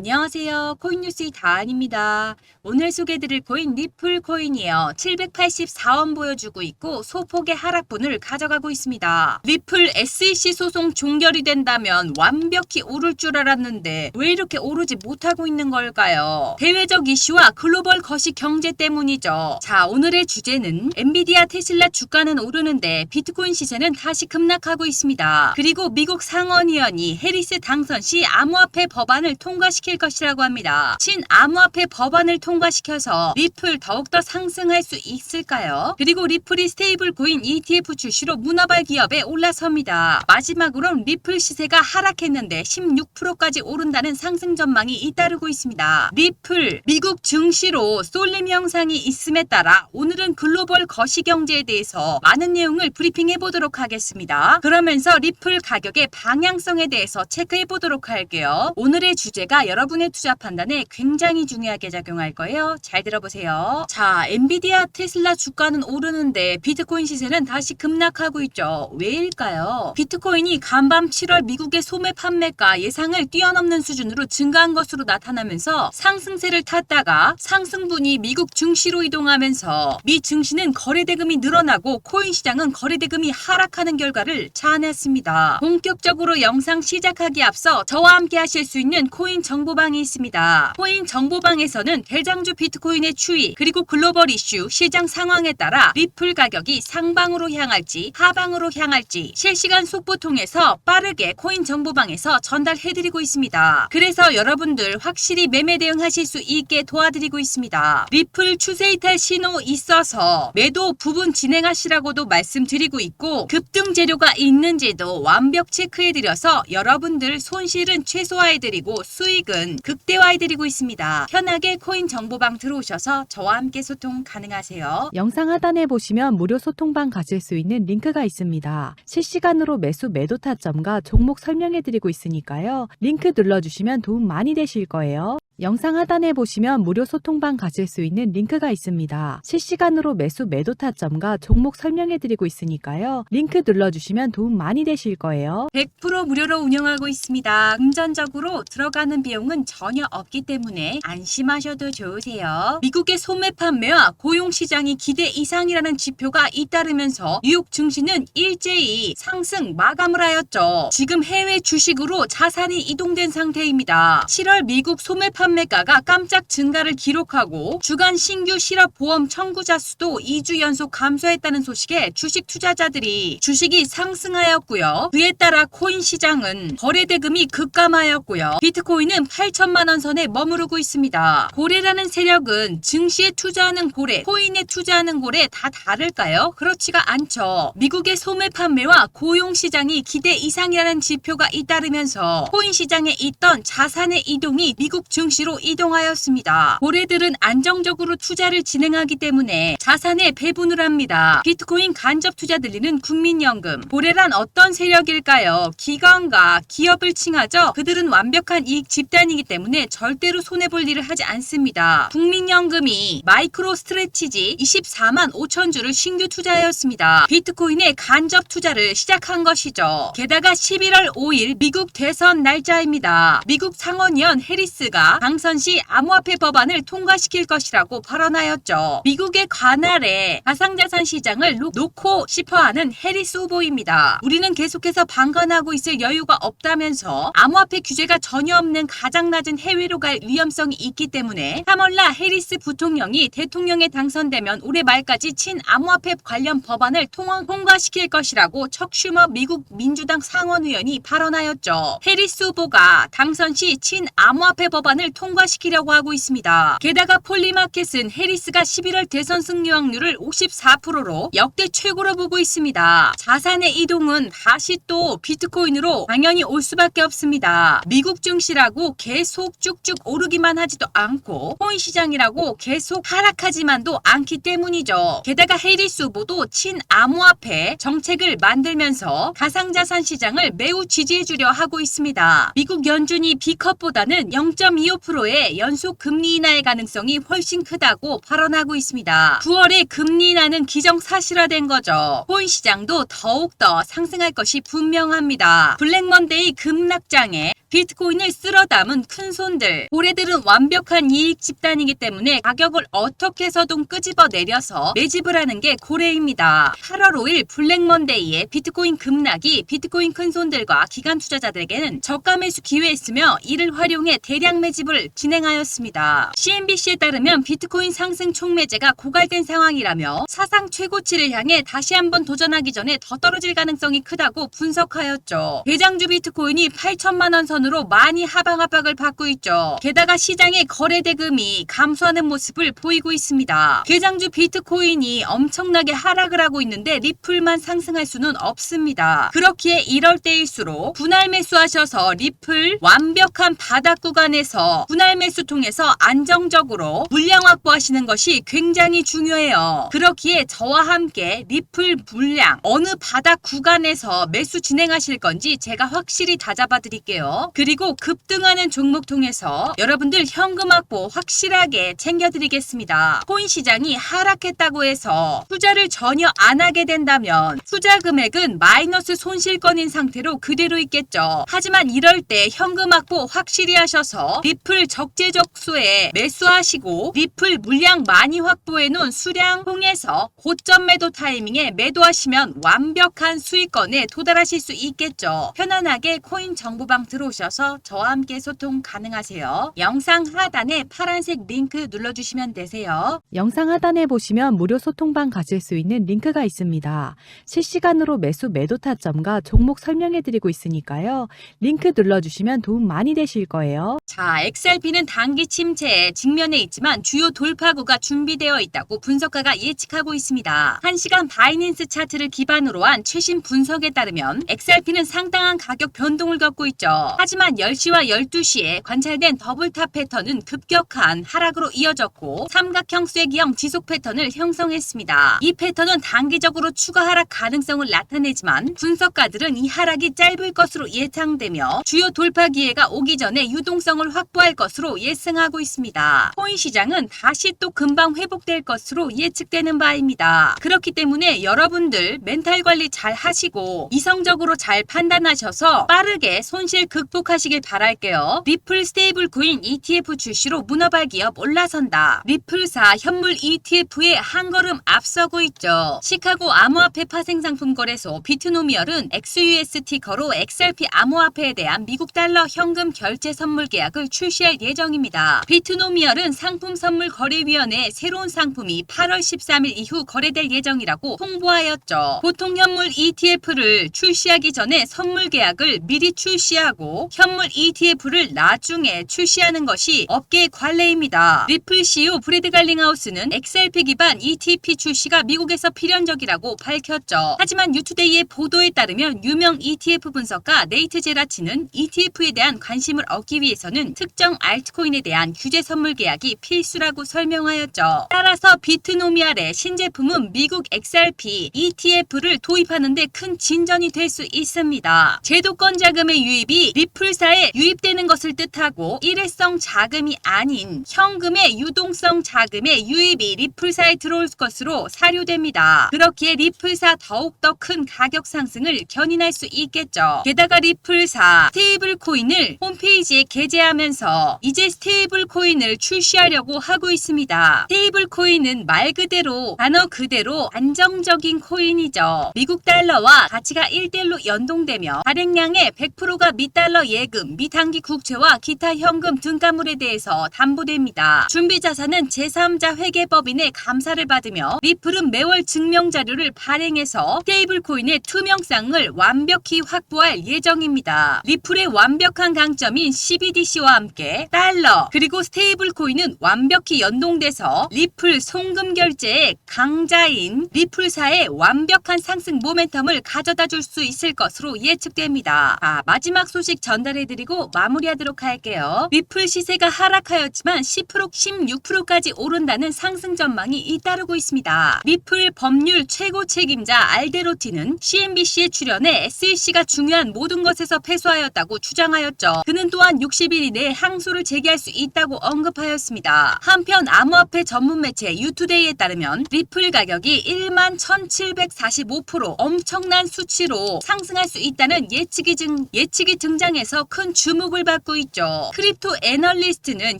안녕하세요. 코인뉴스의 다안입니다. 오늘 소개해드릴 코인 리플 코인이에요. 784원 보여주고 있고 소폭의 하락분을 가져가고 있습니다. 리플 SEC 소송 종결이 된다면 완벽히 오를 줄 알았는데 왜 이렇게 오르지 못하고 있는 걸까요? 대외적 이슈와 글로벌 거시 경제 때문이죠. 자, 오늘의 주제는 엔비디아 테슬라 주가는 오르는데 비트코인 시세는 다시 급락하고 있습니다. 그리고 미국 상원의원이 해리스 당선 시 암호화폐 법안을 통과시 킬 것이라고 합니다. 친 암호화폐 법안을 통과시켜서 리플 더욱더 상승할 수 있을까요? 그리고 리플이 스테이블 코인 ETF 출시로 문화발 기업에 올라섭니다. 마지막으로 리플 시세가 하락했는데 16%까지 오른다는 상승 전망이 잇따르고 있습니다. 리플 미국 증시로 쏠림 현상이 있음에 따라 오늘은 글로벌 거시 경제에 대해서 많은 내용을 브리핑해 보도록 하겠습니다. 그러면서 리플 가격의 방향성에 대해서 체크해 보도록 할게요. 오늘의 주제가 여러 분의 투자 판단에 굉장히 중요하게 작용할 거예요. 잘 들어보세요. 자, 엔비디아 테슬라 주가는 오르는데 비트코인 시세는 다시 급락하고 있죠. 왜일까요? 비트코인이 간밤 7월 미국의 소매 판매가 예상을 뛰어넘는 수준으로 증가한 것으로 나타나면서 상승세를 탔다가 상승분이 미국 증시로 이동하면서 미 증시는 거래 대금이 늘어나고 코인 시장은 거래 대금이 하락하는 결과를 자아냈습니다. 본격적으로 영상 시작하기 앞서 저와 함께 하실 수 있는 코인 정 보방이 있습니다. 코인 정보방에서는 대장주 비트코인의 추이 그리고 글로벌 이슈 시장 상황에 따라 리플 가격이 상방으로 향할지 하방으로 향할지 실시간 속보 통해서 빠르게 코인 정보방에서 전달해드리고 있습니다. 그래서 여러분들 확실히 매매 대응하실 수 있게 도와드리고 있습니다. 리플 추세 이탈 신호 있어서 매도 부분 진행하시라고도 말씀드리고 있고 급등 재료가 있는지도 완벽 체크해드려서 여러분들 손실은 최소화해드리고 수익 은 극대화해드리고 있습니다. 편하게 코인 정보방 들어오셔서 저와 함께 소통 가능하세요. 영상 하단에 보시면 무료 소통방 가실 수 있는 링크가 있습니다. 실시간으로 매수 매도 타점과 종목 설명해 드리고 있으니까요. 링크 눌러주시면 도움 많이 되실 거예요. 영상 하단에 보시면 무료 소통방 가실 수 있는 링크가 있습니다. 실시간으로 매수 매도 타점과 종목 설명해 드리고 있으니까요. 링크 눌러주시면 도움 많이 되실 거예요. 100% 무료로 운영하고 있습니다. 금전적으로 들어가는 비용은 전혀 없기 때문에 안심하셔도 좋으세요. 미국의 소매 판매와 고용 시장이 기대 이상이라는 지표가 잇따르면서 뉴욕 증시는 일제히 상승 마감을 하였죠. 지금 해외 주식으로 자산이 이동된 상태입니다. 7월 미국 소매 판매 가가 깜짝 증가를 기록하고 주간 신규 실업 보험 청구자 수도 2주 연속 감소했다는 소식에 주식 투자자들이 주식이 상승하였고요. 그에 따라 코인 시장은 거래 대금이 급감하였고요. 비트코인은 8천만 원 선에 머무르고 있습니다. 고래라는 세력은 증시에 투자하는 고래, 코인에 투자하는 고래 다 다를까요? 그렇지가 않죠. 미국의 소매 판매와 고용 시장이 기대 이상이라는 지표가 잇따르면서 코인 시장에 있던 자산의 이동이 미국 증시 로 이동하였습니다. 고래들은 안정적으로 투자를 진행하기 때문에 자산에 배분을 합니다. 비트코인 간접 투자 들리는 국민연금. 고래란 어떤 세력일까요? 기관과 기업을 칭하죠. 그들은 완벽한 이익 집단이기 때문에 절대로 손해볼 일을 하지 않습니다. 국민연금이 마이크로 스트레치지 24만 5천 주를 신규 투자하였습니다. 비트코인의 간접 투자를 시작한 것이죠. 게다가 11월 5일 미국 대선 날짜입니다. 미국 상원의원 해리스가 당선 시 암호화폐 법안을 통과시킬 것이라고 발언하였죠. 미국의 관할에 가상자산 시장을 놓- 놓고 싶어하는 해리스 후보입니다. 우리는 계속해서 방관하고 있을 여유가 없다면서 암호화폐 규제가 전혀 없는 가장 낮은 해외로 갈 위험성이 있기 때문에 카멀라 해리스 부통령이 대통령에 당선되면 올해 말까지 친 암호화폐 관련 법안을 통과시킬 것이라고 척 슈머 미국 민주당 상원 의원이 발언하였죠. 해리스 후보가 당선 시 친 암호화폐 법안을 통과시키려고 하고 있습니다. 게다가 폴리마켓은 해리스가 11월 대선 승리 확률을 54%로 역대 최고로 보고 있습니다. 자산의 이동은 다시 또 비트코인으로 당연히 올 수밖에 없습니다. 미국 증시라고 계속 쭉쭉 오르기만 하지도 않고 코인 시장이라고 계속 하락하지만도 않기 때문이죠. 게다가 해리스 후보도 친 암호화폐 정책을 만들면서 가상자산 시장을 매우 지지해주려 하고 있습니다. 미국 연준이 B컵보다는 0.25%의 연속 금리 인하의 가능성이 훨씬 크다고 발언하고 있습니다. 9월에 금리 인하는 기정사실화된 거죠. 코인 시장도 더욱더 상승할 것이 분명합니다. 블랙먼데이 급락장에 비트코인을 쓸어 담은 큰 손들. 고래들은 완벽한 이익 집단이기 때문에 가격을 어떻게 해서든 끄집어 내려서 매집을 하는 게 고래입니다. 8월 5일 블랙먼데이에 비트코인 급락이 비트코인 큰 손들과 기관 투자자들에게는 저가 매수 기회였으며 이를 활용해 대량 매집을 진행하였습니다. CNBC에 따르면 비트코인 상승 총매제가 고갈된 상황이라며 사상 최고치를 향해 다시 한번 도전하기 전에 더 떨어질 가능성이 크다고 분석하였죠. 대장주 비트코인이 8천만 원 선 으로 많이 하방 압박을 받고 있죠. 게다가 시장의 거래 대금이 감소하는 모습을 보이고 있습니다. 대장주 비트코인이 엄청나게 하락을 하고 있는데 리플만 상승할 수는 없습니다. 그렇기에 이럴 때일수록 분할 매수하셔서 리플 완벽한 바닥 구간에서 분할 매수 통해서 안정적으로 물량 확보하시는 것이 굉장히 중요해요. 그렇기에 저와 함께 리플 물량 어느 바닥 구간에서 매수 진행하실 건지 제가 확실히 다 잡아 드릴게요. 그리고 급등하는 종목 통해서 여러분들 현금 확보 확실하게 챙겨 드리겠습니다. 코인 시장이 하락했다고 해서 투자를 전혀 안 하게 된다면 투자 금액은 마이너스 손실권인 상태로 그대로 있겠죠. 하지만 이럴 때 현금 확보 확실히 하셔서 리플 적재적소에 매수하시고 리플 물량 많이 확보해 놓은 수량 통해서 고점 매도 타이밍에 매도하시면 완벽한 수익권에 도달하실 수 있겠죠. 편안하게 코인 정보방 들어오 셔서 저와 함께 소통 가능하세요. 영상 하단에 파란색 링크 눌러주시면 되세요. 영상 하단에 보시면 무료 소통방 가질 수 있는 링크가 있습니다. 실시간으로 매수 매도 타점과 종목 설명해 드리고 있으니까요. 링크 눌러주시면 도움 많이 되실 거예요. 자, XRP는 단기 침체에 직면해 있지만 주요 돌파구가 준비되어 있다고 분석가가 예측하고 있습니다. 1시간 바이낸스 차트를 기반으로 한 최신 분석에 따르면 XRP는 상당한 가격 변동을 겪고 있죠. 하지만 10시와 12시에 관찰된 더블탑 패턴은 급격한 하락으로 이어졌고 삼각형 쐐기형 지속 패턴을 형성했습니다. 이 패턴은 단기적으로 추가 하락 가능성을 나타내지만 분석가들은 이 하락이 짧을 것으로 예상되며 주요 돌파 기회가 오기 전에 유동성을 확보할 것으로 예상하고 있습니다. 코인 시장은 다시 또 금방 회복될 것으로 예측되는 바입니다. 그렇기 때문에 여러분들 멘탈 관리 잘 하시고 이성적으로 잘 판단하셔서 빠르게 손실 극 복하시길 바랄게요. 리플 스테이블 코인 ETF 출시로 문어발 기업 올라선다. 리플사 현물 ETF에 한 걸음 앞서고 있죠. 시카고 암호화폐 파생 상품 거래소 비트노미얼은 XUS 티커로 XRP 암호화폐에 대한 미국 달러 현금 결제 선물 계약을 출시할 예정입니다. 비트노미얼은 상품 선물 거래위원회에 새로운 상품이 8월 13일 이후 거래될 예정이라고 홍보하였죠. 보통 현물 ETF를 출시하기 전에 선물 계약을 미리 출시하고 현물 ETF를 나중에 출시하는 것이 업계의 관례입니다. 리플 CEO 브래드 갈링하우스는 XRP 기반 ETP 출시가 미국에서 필연적이라고 밝혔죠. 하지만 뉴투데이의 보도에 따르면 유명 ETF 분석가 네이트 제라치는 ETF에 대한 관심을 얻기 위해서는 특정 알트코인에 대한 규제 선물 계약이 필수라고 설명하였죠. 따라서 비트노미알의 신제품은 미국 XRP ETF를 도입하는데 큰 진전이 될 수 있습니다. 제도권 자금의 유입이 리플사에 유입되는 것을 뜻하고 일회성 자금이 아닌 현금의 유동성 자금의 유입이 리플사에 들어올 것으로 사료됩니다. 그렇기에 리플사 더욱더 큰 가격 상승을 견인할 수 있겠죠. 게다가 리플사 스테이블 코인을 홈페이지에 게재하면서 이제 스테이블 코인을 출시하려고 하고 있습니다. 스테이블 코인은 말 그대로 단어 그대로 안정적인 코인이죠. 미국 달러와 가치가 1대1로 연동되며 발행량의 100%가 미달러 예금, 미단기 국채와 기타 현금 등가물에 대해서 담보됩니다. 준비 자산은 제3자 회계법인의 감사를 받으며 리플은 매월 증명 자료를 발행해서 스테이블 코인의 투명성을 완벽히 확보할 예정입니다. 리플의 완벽한 강점인 CBDC와 함께 달러 그리고 스테이블 코인은 완벽히 연동돼서 리플 송금 결제의 강자인 리플사의 완벽한 상승 모멘텀을 가져다 줄 수 있을 것으로 예측됩니다. 아, 마지막 소식 전 달해드리고 마무리하도록 할게요. 리플 시세가 하락하였지만 10% 16%까지 오른다는 상승 전망이 잇따르고 있습니다. 리플 법률 최고 책임자 알데로티는 CNBC에 출연해 SEC가 중요한 모든 것에서 패소하였다고 주장하였죠. 그는 또한 60일 이내에 항소를 제기할 수 있다고 언급하였습니다. 한편 암호화폐 전문 매체 유투데이에 따르면 리플 가격이 1만 1745% 엄청난 수치로 상승할 수 있다는 예측이, 증, 예측이 등장했 시장에서 큰 주목을 받고 있죠. 크립토 애널리스트는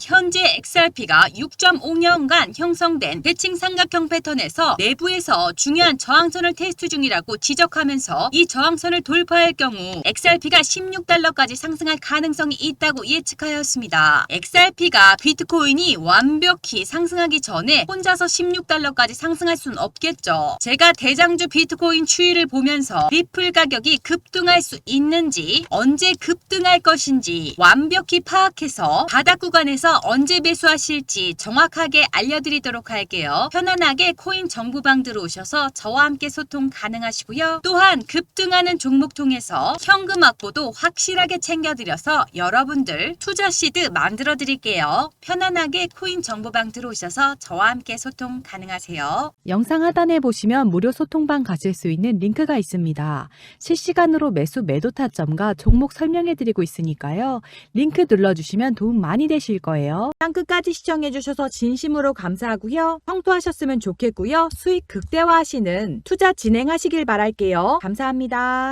현재 XRP가 6.5년간 형성된 대칭 삼각형 패턴에서 내부에서 중요한 저항선을 테스트 중이라고 지적하면서 이 저항선을 돌파할 경우 XRP가 16달러까지 상승할 가능성이 있다고 예측하였습니다. XRP가 비트코인이 완벽히 상승하기 전에 혼자서 16달러까지 상승할 수는 없겠죠. 제가 대장주 비트코인 추이를 보면서 리플 가격이 급등할 수 있는지 언제 급 등할 것인지 완벽히 파악해서 바닥 구간에서 언제 매수하실지 정확하게 알려드리도록 할게요. 편안하게 코인 정보방 들어오셔서 저와 함께 소통 가능하시고요. 또한 급등하는 종목 통해서 현금 확보도 확실하게 챙겨드려서 여러분들 투자 시드 만들어 드릴게요. 편안하게 코인 정보방 들어오셔서 저와 함께 소통 가능하세요. 영상 하단에 보시면 무료 소통방 가실 수 있는 링크가 있습니다. 실시간으로 매수 매도 타점과 종목 설명해 드리고 있으니까요. 링크 눌러주시면 도움 많이 되실 거예요. 장 끝까지 시청해주셔서 진심으로 감사하고요. 성투하셨으면 좋겠고요. 수익 극대화하시는 투자 진행하시길 바랄게요. 감사합니다.